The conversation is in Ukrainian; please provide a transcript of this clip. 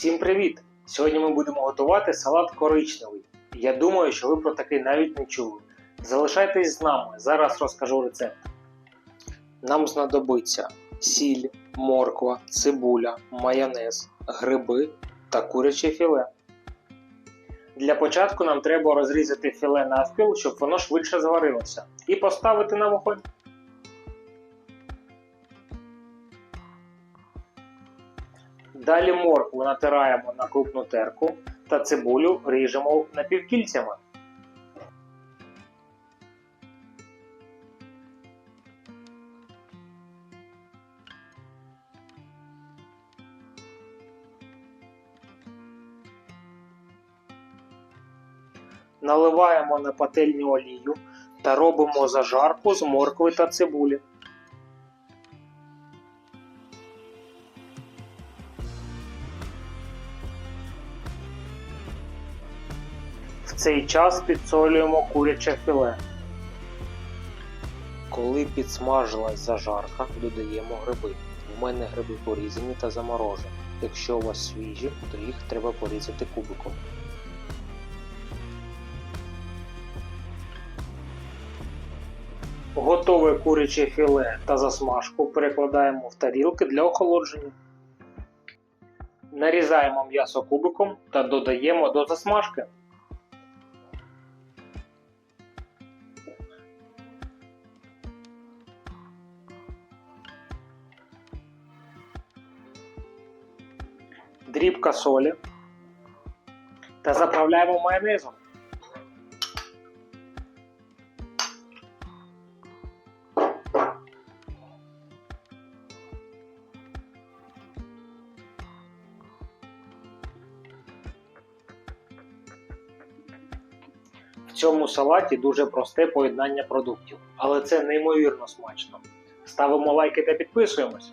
Всім привіт! Сьогодні ми будемо готувати салат коричневий. Я думаю, що ви про такий навіть не чули. Залишайтесь з нами, зараз розкажу рецепт. Нам знадобиться сіль, морква, цибуля, майонез, гриби та куряче філе. Для початку нам треба розрізати філе навпіл, щоб воно швидше зварилося, і поставити на вогонь. Далі моркву натираємо на крупну терку та цибулю ріжемо напівкільцями. Наливаємо на пательню олію та робимо зажарку з моркви та цибулі. Цей час підсолюємо куряче філе. Коли підсмажилась зажарка, додаємо гриби. У мене гриби порізані та заморожені. Якщо у вас свіжі, то їх треба порізати кубиком. Готове куряче філе та засмажку перекладаємо в тарілки для охолодження. Нарізаємо м'ясо кубиком та додаємо до засмажки. Дрібка солі та заправляємо майонезом. В цьому салаті дуже просте поєднання продуктів, але це неймовірно смачно. Ставимо лайки та підписуємось.